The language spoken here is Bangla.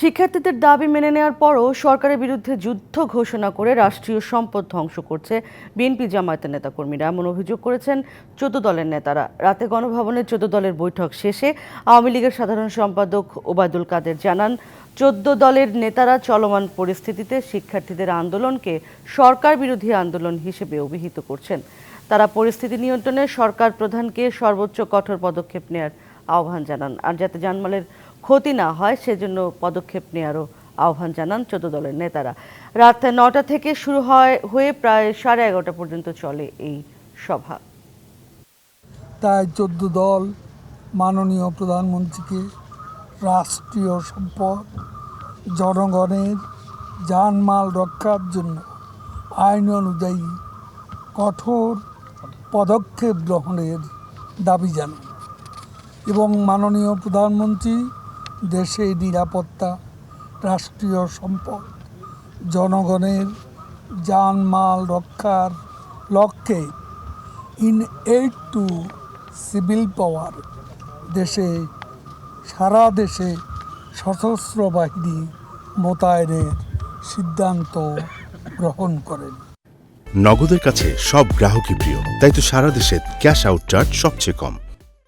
শিক্ষার্থীদের দাবি মেনে নেওয়ার পরও সরকারের বিরুদ্ধে যুদ্ধ ঘোষণা করে রাষ্ট্রীয় সম্পদ ধ্বংস করছে বিএনপি জামায়াতের নেতাকর্মীরা। এমন অভিযোগ করেছেন চোদ্দ দলের নেতারা। রাতে গণভবনে চোদ্দ দলের বৈঠক শেষে আওয়ামী লীগের সাধারণ সম্পাদক ওবায়দুল কাদের জানান, চোদ্দ দলের নেতারা চলমান পরিস্থিতিতে শিক্ষার্থীদের আন্দোলনকে সরকার বিরোধী আন্দোলন হিসেবে অভিহিত করছেন। তারা পরিস্থিতি নিয়ন্ত্রণে সরকার প্রধানকে সর্বোচ্চ কঠোর পদক্ষেপ নেয়ার আহ্বান জানান। আর যাতে জানমালের ক্ষতি না হয়, সেজন্য পদক্ষেপ নেয়ারও আহ্বান জানান চোদ্দ দলের নেতারা। রাত নটা থেকে শুরু হয়, হয়ে প্রায় সাড়ে এগারোটা পর্যন্ত চলে এই সভা। তাই চোদ্দ দল মাননীয় প্রধানমন্ত্রীকে রাষ্ট্রীয় সম্পদ, জনগণের জানমাল রক্ষার জন্য আইন অনুযায়ী কঠোর পদক্ষেপ গ্রহণের দাবি জানান। এবং মাননীয় প্রধানমন্ত্রী দেশের নিরাপত্তা, রাষ্ট্রীয় সম্পদ, জনগণের জানমাল রক্ষার লক্ষ্যে in aid to civil power দেশে, সারা দেশে সশস্ত্র বাহিনী মোতায়েনের সিদ্ধান্ত গ্রহণ করেন। নগদের কাছে সব গ্রাহকই প্রিয়, তাই তো সারা দেশে ক্যাশ আউট চার্জ সবচেয়ে কম।